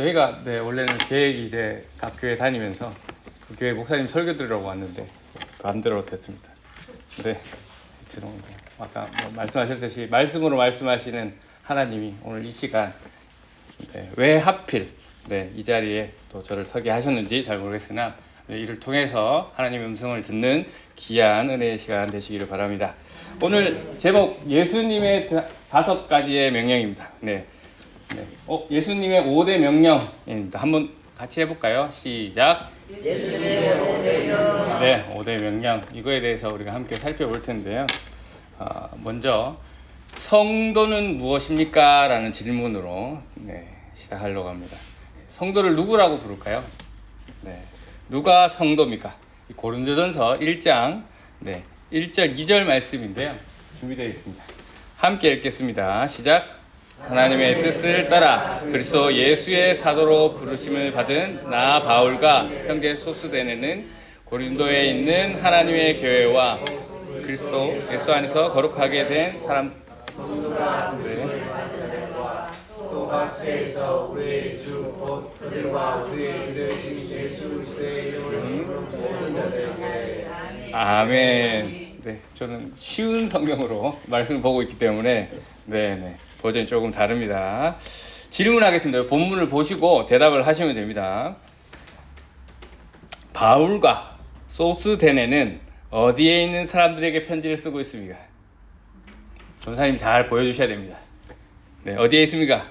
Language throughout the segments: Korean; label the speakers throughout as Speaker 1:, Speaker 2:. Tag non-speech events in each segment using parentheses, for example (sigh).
Speaker 1: 저희가 네, 원래는 계획이 이제 각 교회 다니면서 그 교회 목사님 설교 들으라고 왔는데 반대로 됐습니다. 네, 죄송합니다. 아까 뭐 말씀하셨듯이 말씀으로 말씀하시는 하나님이 오늘 이 시간 네, 왜 하필 네, 이 자리에 또 저를 서게 하셨는지 잘 모르겠으나 네, 이를 통해서 하나님의 음성을 듣는 귀한 은혜의 시간 되시기를 바랍니다. 오늘 제목 예수님의 다- 다섯 가지의 명령입니다. 네. 네. 어, 예수님의 5대 명령입니다. 한번 같이 해볼까요? 시작. 네, 5대 명령. 이거에 대해서 우리가 함께 살펴볼 텐데요. 아, 먼저 성도는 무엇입니까? 라는 질문으로 네, 시작하려고 합니다. 성도를 누구라고 부를까요? 네. 누가 성도입니까? 이 고린도전서 1장 네, 1절 2절 말씀인데요. 준비되어 있습니다. 함께 읽겠습니다. 시작. 하나님의 뜻을 따라 그리스도 예수의 사도로 부르심을 받은 나 바울과 형제 소스데네는 고린도에 있는 하나님의 교회와 그리스도 예수 안에서 거룩하게 된 사람 네. 아멘. 네, 저는 쉬운 성경으로 (laughs) 말씀을 보고 있기 때문에 네, 네. 버전이 조금 다릅니다. 질문하겠습니다. 본문을 보시고 대답을 하시면 됩니다. 바울과 소스데네는 어디에 있는 사람들에게 편지를 쓰고 있습니까? 전사님 잘 보여주셔야 됩니다. 네, 어디에 있습니까?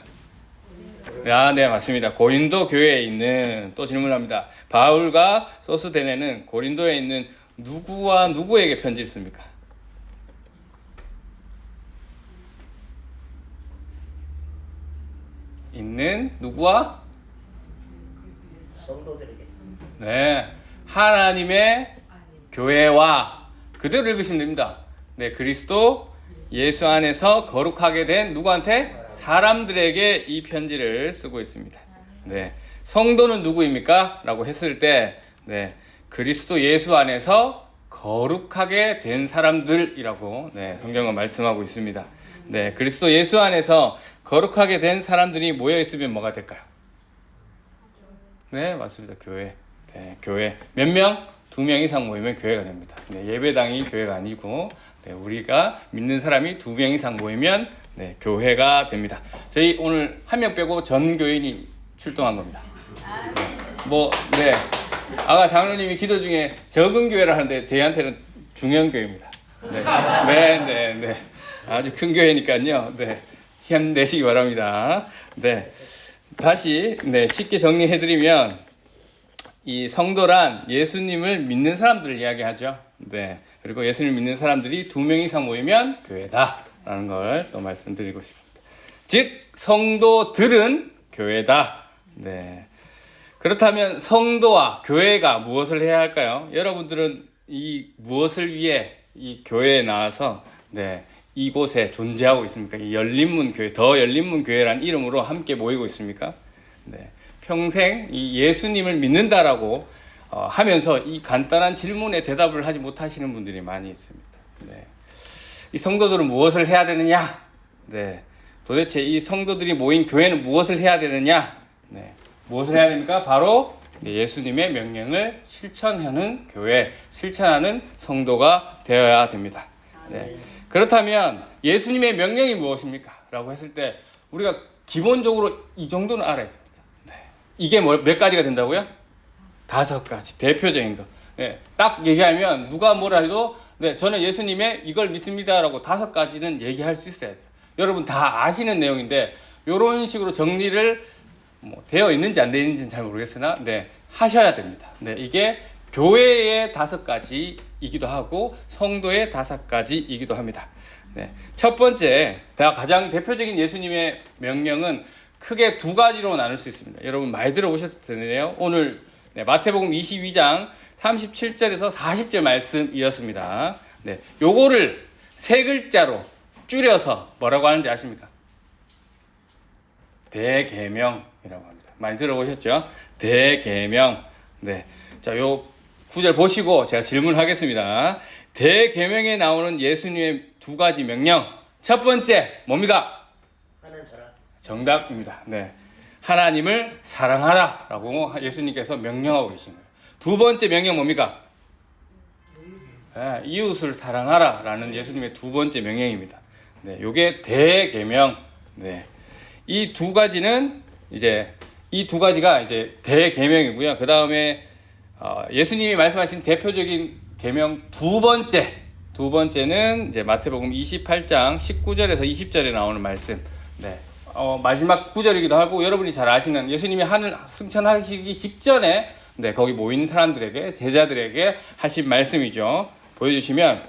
Speaker 1: 아, 네, 맞습니다. 고린도 교회에 있는 또 질문합니다. 바울과 소스데네는 고린도에 있는 누구와 누구에게 편지를 씁니까? 있는 누구와 네 하나님의 교회와 그대로 읽으시면 됩니다. 네 그리스도 예수 안에서 거룩하게 된 누구한테 사람들에게 이 편지를 쓰고 있습니다. 네 성도는 누구입니까? 라고 했을 때 네, 그리스도 예수 안에서 거룩하게 된 사람들이라고 네, 성경은 말씀하고 있습니다. 네, 그리스도 예수 안에서 거룩하게 된 사람들이 모여 있으면 뭐가 될까요? 네, 맞습니다. 교회. 네, 교회. 몇 명? 두 명 이상 모이면 교회가 됩니다. 네, 예배당이 교회가 아니고 네, 우리가 믿는 사람이 두 명 이상 모이면 네, 교회가 됩니다. 저희 오늘 한 명 빼고 전 교인이 출동한 겁니다. 뭐, 네. 아까 장로님이 기도 중에 적은 교회를 하는데 저희한테는 중형 교회입니다. 네, 네, 네, 네. 아주 큰 교회니까요. 네. 힘내시기 바랍니다. 네. 다시, 네, 쉽게 정리해 드리면, 이 성도란 예수님을 믿는 사람들을 이야기하죠. 네. 그리고 예수님을 믿는 사람들이 두 명 이상 모이면 교회다. 라는 걸 또 말씀드리고 싶습니다. 즉, 성도들은 교회다. 네. 그렇다면 성도와 교회가 무엇을 해야 할까요? 여러분들은 이 무엇을 위해 이 교회에 나와서 네, 이곳에 존재하고 있습니까? 이 열린문 교회, 더 열린문 교회란 이름으로 함께 모이고 있습니까? 네, 평생 이 예수님을 믿는다라고 어, 하면서 이 간단한 질문에 대답을 하지 못하시는 분들이 많이 있습니다. 네. 이 성도들은 무엇을 해야 되느냐? 네. 도대체 이 성도들이 모인 교회는 무엇을 해야 되느냐? 네. 무엇을 해야 됩니까? 바로 예수님의 명령을 실천하는 교회, 실천하는 성도가 되어야 됩니다. 네. 그렇다면 예수님의 명령이 무엇입니까? 라고 했을 때 우리가 기본적으로 이 정도는 알아야 됩니다. 네. 이게 뭐, 몇 가지가 된다고요? 다섯 가지. 대표적인 거. 네. 딱 얘기하면 누가 뭐라 해도 네, 저는 예수님의 이걸 믿습니다라고 다섯 가지는 얘기할 수 있어야 돼요. 여러분 다 아시는 내용인데 이런 식으로 정리를 뭐 되어 있는지 안 되어 있는지는 잘 모르겠으나 네 하셔야 됩니다. 네 이게 교회의 다섯 가지 이기도 하고 성도의 다섯 가지이기도 합니다. 네, 첫 번째 다 가장 대표적인 예수님의 명령은 크게 두 가지로 나눌 수 있습니다. 여러분 많이 들어보셨을 텐데요. 오늘 네, 마태복음 22장 37절에서 40절 말씀이었습니다. 네, 요거를 세 글자로 줄여서 뭐라고 하는지 아십니까? 대계명이라고 합니다. 많이 들어보셨죠? 대계명. 네. 자, 요 구절 보시고 제가 질문하겠습니다. 대계명에 나오는 예수님의 두 가지 명령. 첫 번째 뭡니까? 정답입니다. 네. 하나님을 사랑하라라고 예수님께서 명령하고 계신 거예요. 두 번째 명령 뭡니까? 예, 이웃을 사랑하라라는 예수님의 두 번째 명령입니다. 네, 요게 대계명. 네. 이 두 가지는 이제 이 두 가지가 이제 대계명이고요. 그다음에 어, 예수님이 말씀하신 대표적인 계명 두 번째 두 번째는 이제 마태복음 28장 19절에서 20절에 나오는 말씀. 네. 어, 마지막 구절이기도 하고 여러분이 잘 아시는 예수님이 하늘 승천하시기 직전에 네, 거기 모인 사람들에게 제자들에게 하신 말씀이죠. 보여주시면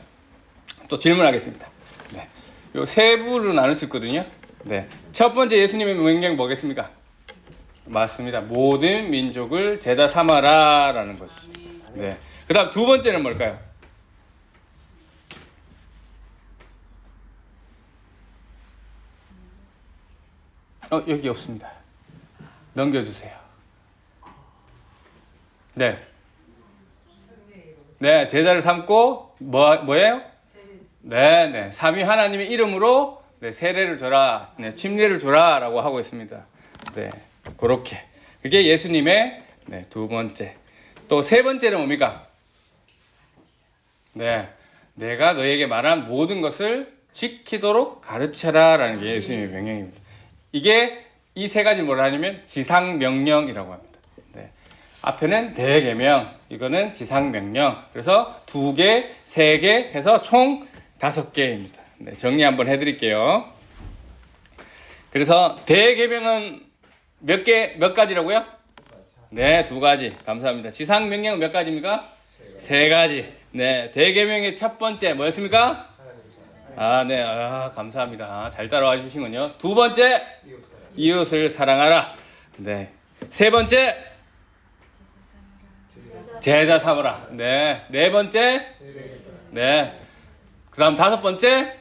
Speaker 1: 또 질문하겠습니다. 네. 요 세 부로 나눌 수 있거든요. 네. 첫 번째 예수님의 명령 뭐겠습니까? 맞습니다. 모든 민족을 제자 삼아라라는 것이죠. 네. 그다음 두 번째는 뭘까요? 어 여기 없습니다. 넘겨주세요. 네. 네, 제자를 삼고 뭐 뭐예요? 네, 네. 삼위 하나님의 이름으로 네, 세례를 줘라. 네, 침례를 주라라고 하고 있습니다. 네. 그렇게. 그게 예수님의 네, 두 번째. 또 세 번째는 뭡니까? 네. 내가 너에게 말한 모든 것을 지키도록 가르쳐라라는 게 예수님의 명령입니다. 이게 이 세 가지 뭐라 하냐면 지상 명령이라고 합니다. 네. 앞에는 대계명, 이거는 지상 명령. 그래서 두 개, 세 개 해서 총 다섯 개입니다. 네, 정리 한번 해드릴게요. 그래서 대계명은 몇 개, 몇 가지라고요? 네, 두 가지. 감사합니다. 지상 명령은 몇 가지입니까? 세 가지. 네, 대계명의 첫 번째 뭐였습니까? 아, 네, 아, 감사합니다. 잘 따라와 주시군요. 두 번째, 이웃을 사랑하라. 네, 세 번째, 제자 삼으라. 네, 네 번째, 네, 그 다음 다섯 번째,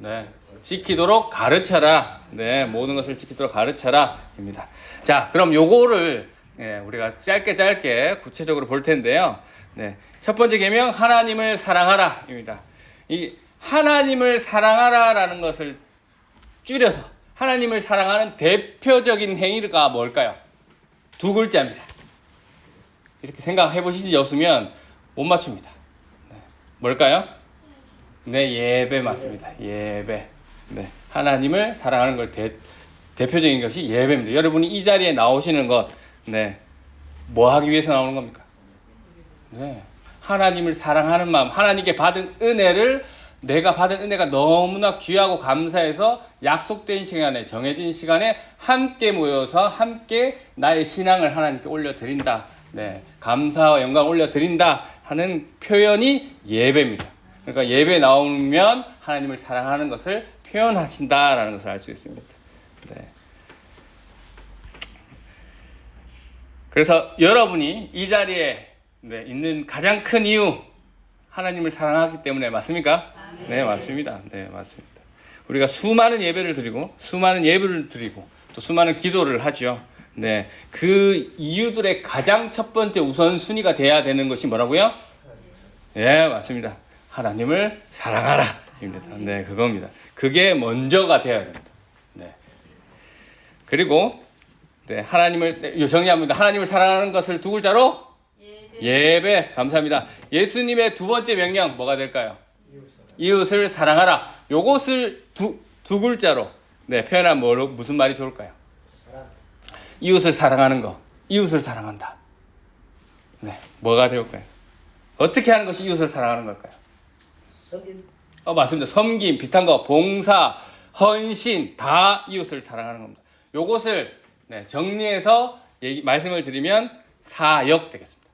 Speaker 1: 네, 지키도록 가르쳐라. 네, 모든 것을 지키도록 가르쳐라입니다. 자, 그럼 요거를 예, 우리가 짧게 짧게 구체적으로 볼 텐데요. 네, 첫 번째 계명 하나님을 사랑하라입니다. 이 하나님을 사랑하라라는 것을 줄여서 하나님을 사랑하는 대표적인 행위가 뭘까요? 두 글자입니다. 이렇게 생각해 보신 적 없으면 못 맞춥니다. 네. 뭘까요? 네, 예배 맞습니다. 예배. 네. 하나님을 사랑하는 걸 대, 대표적인 것이 예배입니다. 여러분이 이 자리에 나오시는 것, 네. 뭐 하기 위해서 나오는 겁니까? 네. 하나님을 사랑하는 마음, 하나님께 받은 은혜를 내가 받은 은혜가 너무나 귀하고 감사해서 약속된 시간에 정해진 시간에 함께 모여서 함께 나의 신앙을 하나님께 올려드린다. 네, 감사와 영광 올려드린다 하는 표현이 예배입니다. 그러니까 예배 나오면 하나님을 사랑하는 것을 표현하신다라는 것을 알 수 있습니다. 네. 그래서 여러분이 이 자리에 네, 있는 가장 큰 이유 하나님을 사랑하기 때문에 맞습니까? 네, 맞습니다. 네, 맞습니다. 우리가 수많은 예배를 드리고 수많은 예배를 드리고 또 수많은 기도를 하죠. 네, 그 이유들의 가장 첫 번째 우선순위가 돼야 되는 것이 뭐라고요? 네, 맞습니다. 하나님을 사랑하라 입니다. 네, 그겁니다. 그게 먼저가 돼야 됩니다. 네. 그리고 네, 하나님을 네, 정리합니다. 하나님을 사랑하는 것을 두 글자로 예배. 감사합니다. 예수님의 두 번째 명령 뭐가 될까요? 이웃을 사랑하라. 요것을 두, 두 글자로 네, 표현하면 뭐로, 무슨 말이 좋을까요? 이웃을 사랑하는 거. 이웃을 사랑한다. 네, 뭐가 될까요? 어떻게 하는 것이 이웃을 사랑하는 걸까요? 어, 맞습니다. 섬김, 비슷한 거, 봉사, 헌신, 다 이웃을 사랑하는 겁니다. 요것을 네, 정리해서 얘기, 말씀을 드리면 사역 되겠습니다.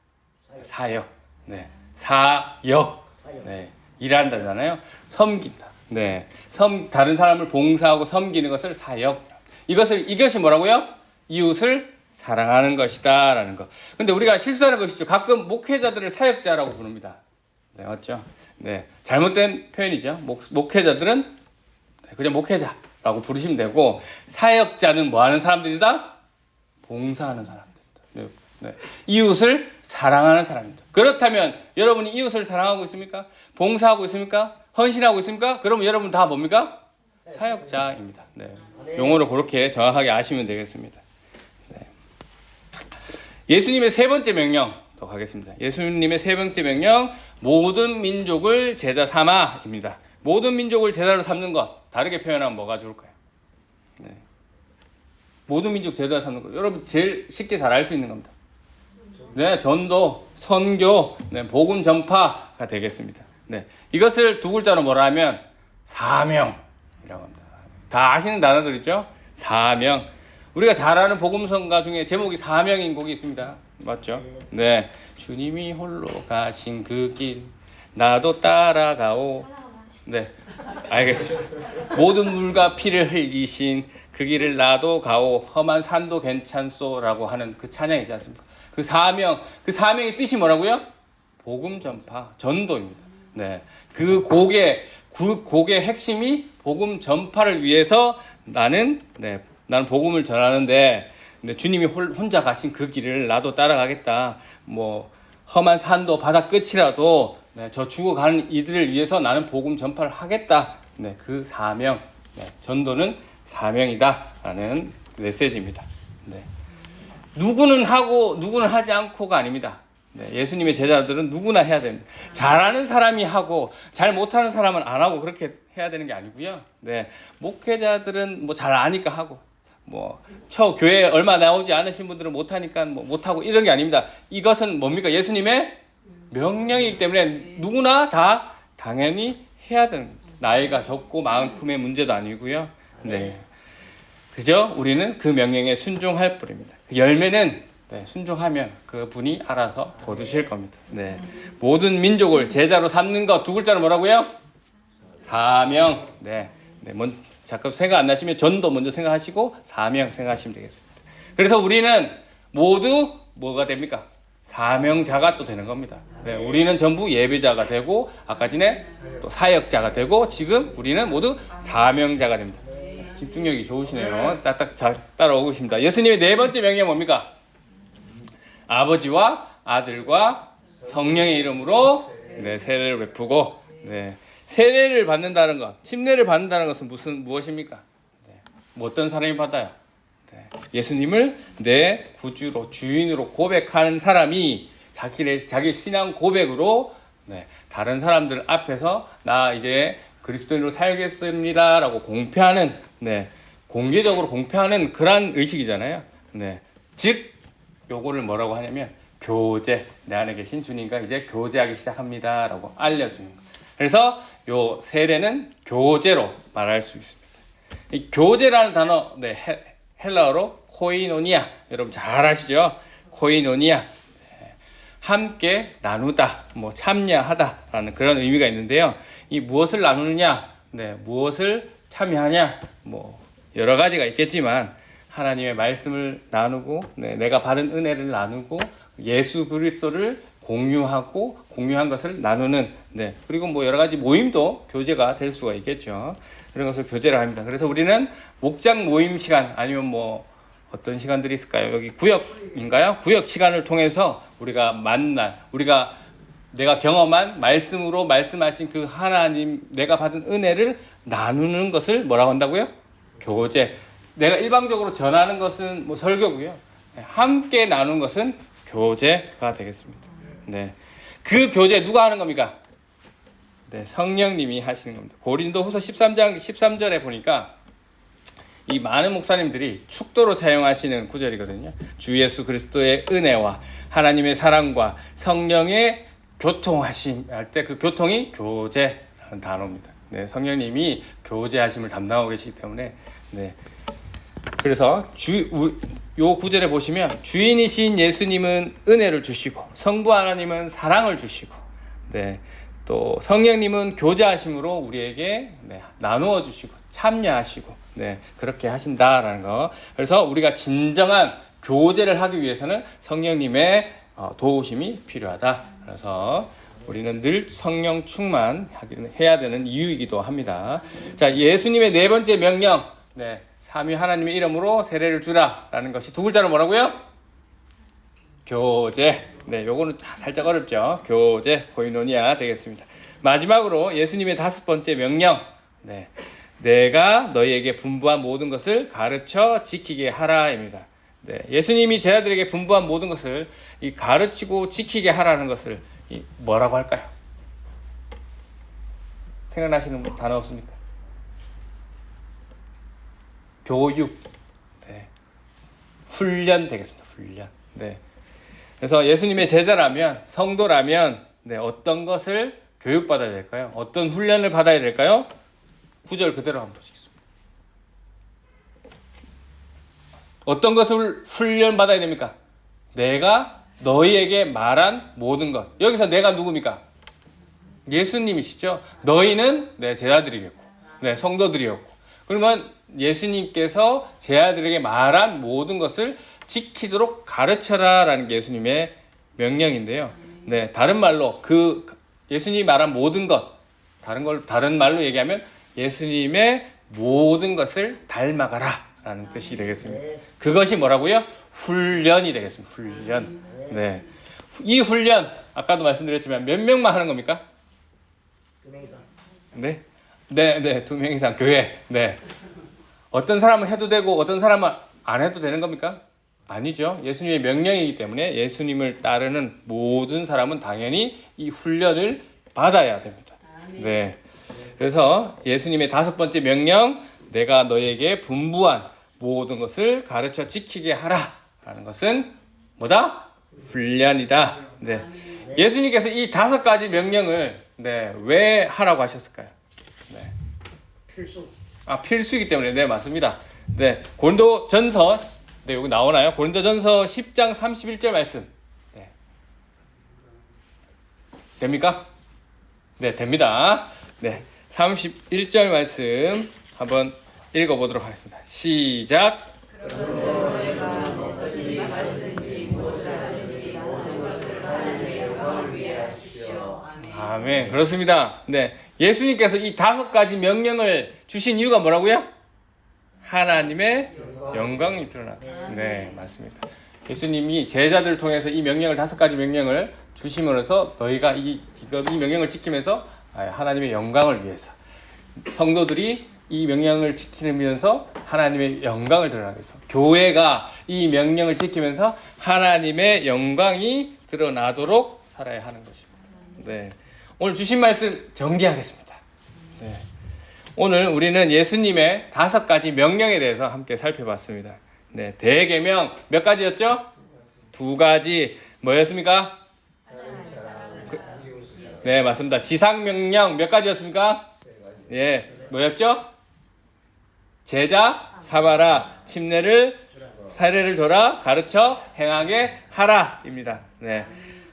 Speaker 1: 사역. 네. 사역. 네. 일한다잖아요. 섬긴다. 네. 섬 다른 사람을 봉사하고 섬기는 것을 사역. 이것을 이것이 뭐라고요? 이웃을 사랑하는 것이다 라는 거. 근데 우리가 실수하는 것이죠. 가끔 목회자들을 사역자라고 부릅니다. 네, 맞죠? 네. 잘못된 표현이죠. 목, 목회자들은 네, 그냥 목회자라고 부르시면 되고 사역자는 뭐 하는 사람들이다? 봉사하는 사람들이다. 네. 네. 이웃을 사랑하는 사람입니다. 그렇다면 여러분이 이웃을 사랑하고 있습니까? 봉사하고 있습니까? 헌신하고 있습니까? 그러면 여러분 다 뭡니까? 사역자입니다. 네. 용어를 그렇게 정확하게 아시면 되겠습니다. 예수님의 세 번째 명령 더 가겠습니다. 예수님의 세 번째 명령 모든 민족을 제자 삼아입니다. 모든 민족을 제자로 삼는 것 다르게 표현하면 뭐가 좋을까요? 네. 모든 민족 제자 삼는 것 여러분 제일 쉽게 잘 알 수 있는 겁니다. 네, 전도, 선교, 네, 복음 전파가 되겠습니다. 네, 이것을 두 글자로 뭐라 하면 사명이라고 합니다. 다 아시는 단어들이죠? 사명. 우리가 잘 아는 복음성가 중에 제목이 사명인 곡이 있습니다. 맞죠? 네, 주님이 홀로 가신 그 길 나도 따라가오. 네, 알겠습니다. 모든 물과 피를 흘리신 그 길을 나도 가오. 험한 산도 괜찮소라고 하는 그 찬양이지 않습니까? 그 사명, 그 사명의 뜻이 뭐라고요? 복음 전파, 전도입니다. 네, 그 곡의 그 곡의 핵심이 복음 전파를 위해서 나는 네, 나는 복음을 전하는데 네, 주님이 홀- 혼자 가신 그 길을 나도 따라가겠다. 뭐 험한 산도 바다 끝이라도 네, 저 죽어가는 이들을 위해서 나는 복음 전파를 하겠다. 네, 그 사명, 네, 전도는 사명이다라는 메시지입니다. 네. 누구는 하고 누구는 하지 않고가 아닙니다. 네, 예수님의 제자들은 누구나 해야 됩니다. 잘하는 사람이 하고 잘 못하는 사람은 안 하고 그렇게 해야 되는 게 아니고요. 네, 목회자들은 뭐 잘 아니까 하고 뭐 처 교회 얼마 나오지 않으신 분들은 못하니까 뭐 못하고 이런 게 아닙니다. 이것은 뭡니까? 예수님의 명령이기 때문에 누구나 다 당연히 해야 되는. 나이가 적고 마음 품의 문제도 아니고요. 네. 그죠? 우리는 그 명령에 순종할 뿐입니다. 그 열매는 네, 순종하면 그 분이 알아서 거두실 겁니다. 네. 모든 민족을 제자로 삼는 것 두 글자로 뭐라고요? 사명. 네. 네. 먼 잠깐 생각 안 나시면 전도 먼저 생각하시고 사명 생각하시면 되겠습니다. 그래서 우리는 모두 뭐가 됩니까? 사명자가 또 되는 겁니다. 네, 우리는 전부 예배자가 되고 아까 전에 또 사역자가 되고 지금 우리는 모두 사명자가 됩니다. 집중력이 좋으시네요. 딱딱 잘 따라오고 있습니다. 예수님의 네 번째 명령 뭡니까? 아버지와 아들과 성령의 이름으로 네, 세례를 베푸고 네, 세례를 받는다는 것, 침례를 받는다는 것은 무슨 무엇입니까? 네, 뭐 어떤 사람이 받아요? 네, 예수님을 내 구주로 주인으로 고백하는 사람이 자기의 자기 신앙 고백으로 네, 다른 사람들 앞에서 나 이제 그리스도인으로 살겠습니다라고 공표하는 네, 공개적으로 공표하는 그러한 의식이잖아요. 네, 즉 요거를 뭐라고 하냐면 교제 내 안에 계신 주님과 이제 교제하기 시작합니다라고 알려주는 거. 그래서 요 세례는 교제로 말할 수 있습니다. 이 교제라는 단어 네, 헬- 헬라어로 코이노니아 여러분 잘 아시죠? 코이노니아 네, 함께 나누다 뭐 참여하다라는 그런 의미가 있는데요. 이 무엇을 나누느냐, 네, 무엇을 참여하냐, 뭐 여러 가지가 있겠지만 하나님의 말씀을 나누고 네, 내가 받은 은혜를 나누고 예수 그리스도를 공유하고 공유한 것을 나누는 네. 그리고 뭐 여러 가지 모임도 교제가 될 수가 있겠죠. 그런 것을 교제를 합니다. 그래서 우리는 목장 모임 시간 아니면 뭐 어떤 시간들이 있을까요? 여기 구역인가요? 구역 시간을 통해서 우리가 만난 우리가 내가 경험한 말씀으로 말씀하신 그 하나님 내가 받은 은혜를 나누는 것을 뭐라고 한다고요? 교제 내가 일방적으로 전하는 것은 뭐 설교고요. 네, 함께 나누는 것은 교제가 되겠습니다. 네. 그 교제 누가 하는 겁니까? 네, 성령님이 하시는 겁니다. 고린도후서 13장 13절에 보니까 이 많은 목사님들이 축도로 사용하시는 구절이거든요. 주 예수 그리스도의 은혜와 하나님의 사랑과 성령의 교통하심 할 때 그 교통이 교제라는 단어입니다. 네, 성령님이 교제하심을 담당하고 계시기 때문에 네. 그래서 주, 우, 요 구절에 보시면 주인이신 예수님은 은혜를 주시고 성부 하나님은 사랑을 주시고 네. 또 성령님은 교제하심으로 우리에게 네, 나누어 주시고 참여하시고 네, 그렇게 하신다라는 거. 그래서 우리가 진정한 교제를 하기 위해서는 성령님의 어, 도우심이 필요하다. 그래서 우리는 늘 성령 충만 해야 되는 이유이기도 합니다. 자, 예수님의 네 번째 명령. 네. 삼위 하나님의 이름으로 세례를 주라라는 것이 두 글자로 뭐라고요? 교제. 네, 요거는 살짝 어렵죠. 교제, 코이노니아 되겠습니다. 마지막으로 예수님의 다섯 번째 명령. 네. 내가 너희에게 분부한 모든 것을 가르쳐 지키게 하라입니다. 네, 예수님이 제자들에게 분부한 모든 것을 이 가르치고 지키게 하라는 것을 이 뭐라고 할까요? 생각나시는 분 단어 없습니까? 교육, 네. 훈련 되겠습니다. 훈련. 네. 그래서 예수님의 제자라면 성도라면 네, 어떤 것을 교육받아야 될까요? 어떤 훈련을 받아야 될까요? 구절 그대로 한번 보시겠습니다. 어떤 것을 훈련 받아야 됩니까? 내가 너희에게 말한 모든 것. 여기서 내가 누굽니까? 예수님이시죠. 너희는 내 제자들이겠고, 네 성도들이었고. 그러면 예수님께서 제자들에게 말한 모든 것을 지키도록 가르쳐라 라는 게 예수님의 명령인데요. 네, 다른 말로 그 예수님이 말한 모든 것, 다른 걸 다른 말로 얘기하면 예수님의 모든 것을 닮아가라 라는 뜻이 되겠습니다. 그것이 뭐라고요? 훈련이 되겠습니다. 훈련. 네, 이 훈련 아까도 말씀드렸지만 몇 명만 하는 겁니까? 네, 네, 네, 두 명 이상 교회. 네, 어떤 사람은 해도 되고 어떤 사람은 안 해도 되는 겁니까? 아니죠. 예수님의 명령이기 때문에 예수님을 따르는 모든 사람은 당연히 이 훈련을 받아야 됩니다. 네. 그래서 예수님의 다섯 번째 명령, 내가 너에게 분부한 모든 것을 가르쳐 지키게 하라. 라는 것은 뭐다? 훈련이다. 네. 예수님께서 이 다섯 가지 명령을 네, 왜 하라고 하셨을까요? 네.
Speaker 2: 필수.
Speaker 1: 아 필수이기 때문에 네 맞습니다. 네 고린도 전서 네 여기 나오나요? 고린도 전서 10장 31절 말씀. 네. 됩니까? 네 됩니다. 네 31절 말씀 한번 읽어보도록 하겠습니다. 시작. 아멘. 그렇습니다. 네. 예수님께서 이 다섯 가지 명령을 주신 이유가 뭐라고요? 하나님의 영광이 드러나다. 네, 맞습니다. 예수님이 제자들을 통해서 이 명령을 다섯 가지 명령을 주심으로써 너희가 이, 이거- 이 명령을 지키면서 아, 하나님의 영광을 위해서 성도들이 이 명령을 지키면서 하나님의 영광을 드러나기 위해서 교회가 이 명령을 지키면서 하나님의 영광이 드러나도록 살아야 하는 것입니다. 네. 오늘 주신 말씀 정리하겠습니다. 네. 오늘 우리는 예수님의 다섯 가지 명령에 대해서 함께 살펴봤습니다. 네, 대계명 몇 가지였죠? 두 가지 뭐였습니까? 그- 네, 맞습니다. 지상 명령 몇 가지였습니까? 예, 뭐였죠? 제자 삼아라, 침례를 사례를 줘라, 가르쳐 행하게 하라입니다. 네,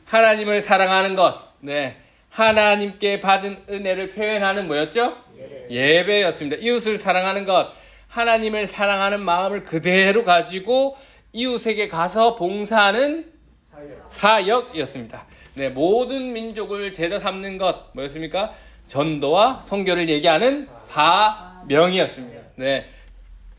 Speaker 1: 하나님을 사랑하는 것, 네, 하나님께 받은 은혜를 표현하는 뭐였죠? 예배 였습니다. 이웃을 사랑하는 것, 하나님을 사랑하는 마음을 그대로 가지고 이웃에게 가서 봉사하는
Speaker 2: 사역.
Speaker 1: 사역이었습니다. 네, 모든 민족을 제자 삼는 것 뭐였습니까? 전도와 선교를 얘기하는 사명이었습니다. 네,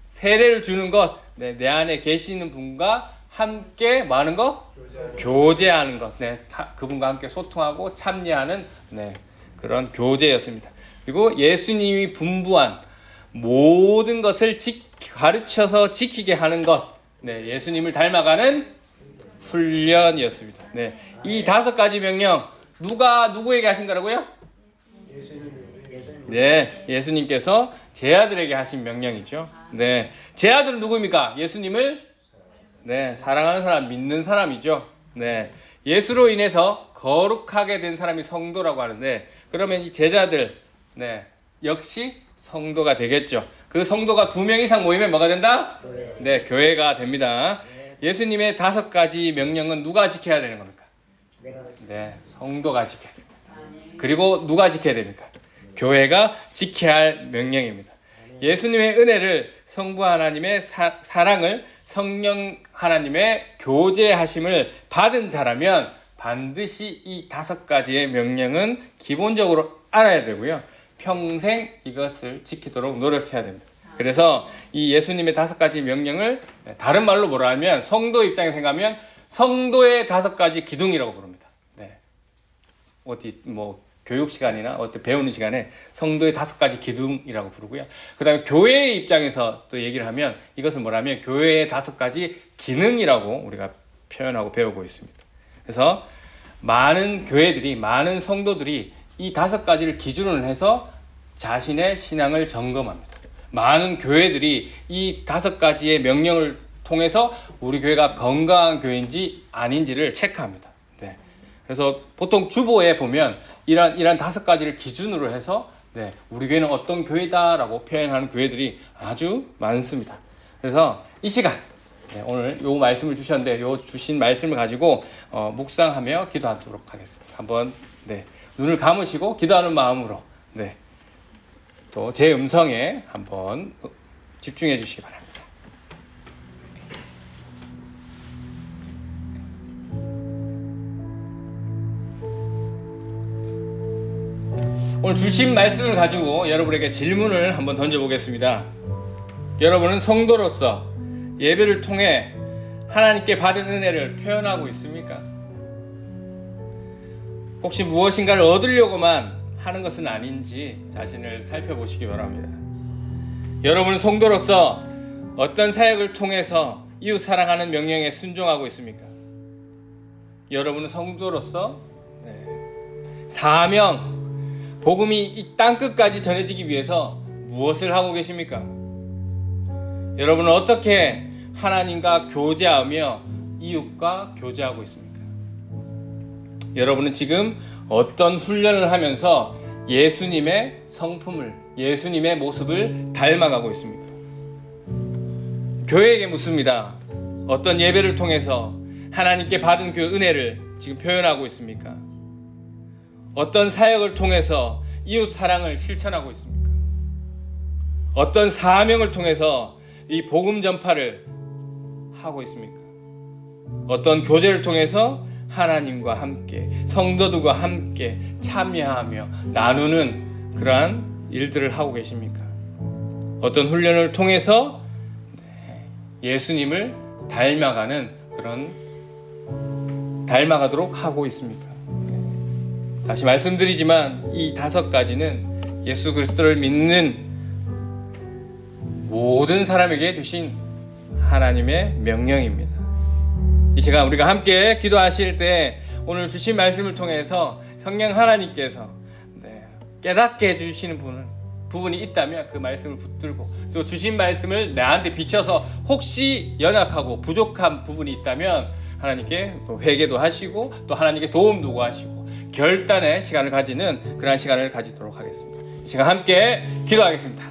Speaker 1: 세례를 주는 것, 네, 내 안에 계시는 분과 함께 많은 것 교제하는 것, 네, 타- 그분과 함께 소통하고 참여하는 네, 그런 교제였습니다. 그리고 예수님이 분부한 모든 것을 지, 가르쳐서 지키게 하는 것, 네, 예수님을 닮아가는 훈련이었습니다. 네, 이 다섯 가지 명령 누가 누구에게 하신 거라고요? 네, 예수님께서 제 아들에게 하신 명령이죠. 네, 제 아들은 누구입니까? 예수님을 네 사랑하는 사람, 믿는 사람이죠. 네, 예수로 인해서 거룩하게 된 사람이 성도라고 하는데 그러면 이 제자들 네 역시 성도가 되겠죠. 그 성도가 두 명 이상 모이면 뭐가 된다?
Speaker 2: 교회.
Speaker 1: 네, 교회가 됩니다. 예수님의 다섯 가지 명령은 누가 지켜야 되는 겁니까? 네, 성도가 지켜야 됩니다. 그리고 누가 지켜야 됩니까? 교회가 지켜야 할 명령입니다. 예수님의 은혜를 성부 하나님의 사, 사랑을 성령 하나님의 교제하심을 받은 자라면 반드시 이 다섯 가지의 명령은 기본적으로 알아야 되고요. 평생 이것을 지키도록 노력해야 됩니다. 그래서 이 예수님의 다섯 가지 명령을 다른 말로 뭐라 하면 성도 입장에 생각하면 성도의 다섯 가지 기둥이라고 부릅니다. 네. 어디 뭐 교육 시간이나 어떤 배우는 시간에 성도의 다섯 가지 기둥이라고 부르고요. 그 다음에 교회의 입장에서 또 얘기를 하면 이것은 뭐라면 교회의 다섯 가지 기능이라고 우리가 표현하고 배우고 있습니다. 그래서 많은 교회들이 많은 성도들이 이 다섯 가지를 기준으로 해서 자신의 신앙을 점검합니다. 많은 교회들이 이 다섯 가지의 명령을 통해서 우리 교회가 건강한 교회인지 아닌지를 체크합니다. 네. 그래서 보통 주보에 보면 이런 이런 다섯 가지를 기준으로 해서 네, 우리 교회는 어떤 교회다라고 표현하는 교회들이 아주 많습니다. 그래서 이 시간 네, 오늘 요 말씀을 주셨는데 요 주신 말씀을 가지고 어, 묵상하며 기도하도록 하겠습니다. 한번 네, 눈을 감으시고 기도하는 마음으로 네, 또 제 음성에 한번 집중해 주시기 바랍니다. 오늘 주신 말씀을 가지고 여러분에게 질문을 한번 던져보겠습니다. 여러분은 성도로서 예배를 통해 하나님께 받은 은혜를 표현하고 있습니까? 혹시 무엇인가를 얻으려고만 하는 것은 아닌지 자신을 살펴보시기 바랍니다. 여러분은 성도로서 어떤 사역을 통해서 이웃 사랑하는 명령에 순종하고 있습니까? 여러분은 성도로서 네, 사명, 복음이 이 땅 끝까지 전해지기 위해서 무엇을 하고 계십니까? 여러분은 어떻게 하나님과 교제하며 이웃과 교제하고 있습니까? 여러분은 지금 어떤 훈련을 하면서 예수님의 성품을, 예수님의 모습을 닮아가고 있습니까? 교회에게 묻습니다. 어떤 예배를 통해서 하나님께 받은 그 은혜를 지금 표현하고 있습니까? 어떤 사역을 통해서 이웃 사랑을 실천하고 있습니까? 어떤 사명을 통해서 이 복음 전파를 하고 있습니까? 어떤 교제를 통해서 하나님과 함께 성도들과 함께 참여하며 나누는 그러한 일들을 하고 계십니까? 어떤 훈련을 통해서 네, 예수님을 닮아가는 그런 닮아가도록 하고 있습니까? 네. 다시 말씀드리지만 이 다섯 가지는 예수 그리스도를 믿는 모든 사람에게 주신 하나님의 명령입니다. 이 시간 우리가 함께 기도하실 때 오늘 주신 말씀을 통해서 성령 하나님께서 네, 깨닫게 해주시는 분은 부분이 있다면 그 말씀을 붙들고 또 주신 말씀을 나한테 비춰서 혹시 연약하고 부족한 부분이 있다면 하나님께 또 회개도 하시고 또 하나님께 도움도 구하시고 결단의 시간을 가지는 그러한 시간을 가지도록 하겠습니다. 이 시간 함께 기도하겠습니다.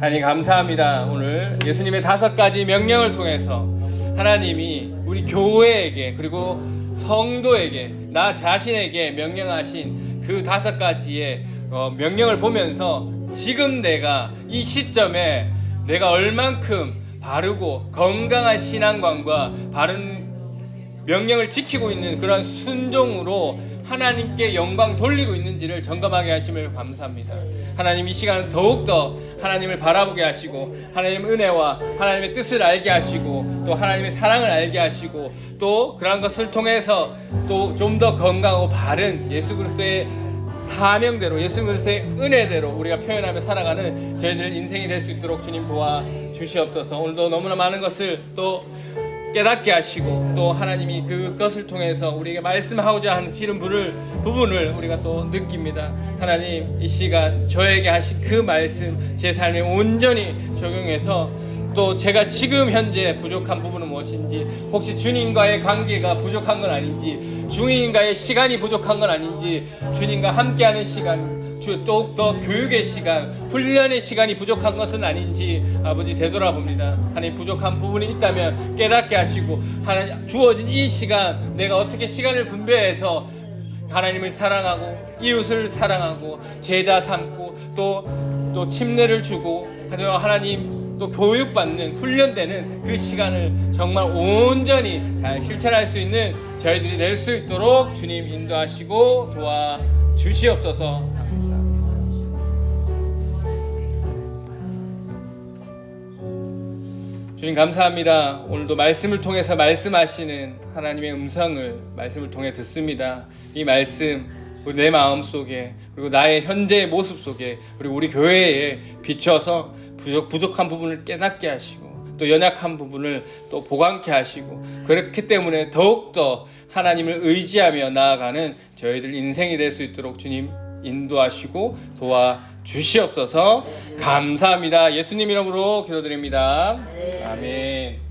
Speaker 1: 하나님 감사합니다. 오늘 예수님의 다섯 가지 명령을 통해서 하나님이 우리 교회에게 그리고 성도에게 나 자신에게 명령하신 그 다섯 가지의 어, 명령을 보면서 지금 내가 이 시점에 내가 얼만큼 바르고 건강한 신앙관과 바른 명령을 지키고 있는 그런 순종으로 하나님께 영광 돌리고 있는지를 점검하게 하심을 감사합니다. 하나님 이 시간 더욱더 하나님을 바라보게 하시고 하나님 은혜와 하나님의 뜻을 알게 하시고 또 하나님의 사랑을 알게 하시고 또 그러한 것을 통해서 또 좀 더 건강하고 바른 예수 그리스도의 사명대로 예수 그리스도의 은혜대로 우리가 표현하며 살아가는 저희들 인생이 될 수 있도록 주님 도와 주시옵소서. 오늘도 너무나 많은 것을 또 깨닫게 하시고 또 하나님이 그것을 통해서 우리에게 말씀하고자 하시는 분을 부분을 우리가 또 느낍니다. 하나님 이 시간 저에게 하신 그 말씀 제 삶에 온전히 적용해서 또 제가 지금 현재 부족한 부분은 무엇인지 혹시 주님과의 관계가 부족한 건 아닌지 주님과의 시간이 부족한 건 아닌지 주님과 함께하는 시간 또더 교육의 시간 훈련의 시간이 부족한 것은 아닌지 아버지 되돌아봅니다 하나님 부족한 부분이 있다면 깨닫게 하시고 하나님 주어진 이 시간 내가 어떻게 시간을 분배해서 하나님을 사랑하고 이웃을 사랑하고 제자 삼고 또 또 침례를 주고 하나님 또 교육받는 훈련되는 그 시간을 정말 온전히 잘 실천할 수 있는 저희들이 낼 수 있도록 주님 인도하시고 도와 주시옵소서. 주님 감사합니다. 오늘도 말씀을 통해서 말씀하시는 하나님의 음성을 말씀을 통해 듣습니다. 이 말씀 우리 내 마음 속에 그리고 나의 현재의 모습 속에 그리고 우리 교회에 비춰서 부족, 부족한 부분을 깨닫게 하시고 또 연약한 부분을 또 보강케 하시고 그렇기 때문에 더욱더 하나님을 의지하며 나아가는 저희들 인생이 될 수 있도록 주님 인도하시고 도와 주시옵소서. 감사합니다. 예수님 이름으로 기도드립니다. 아멘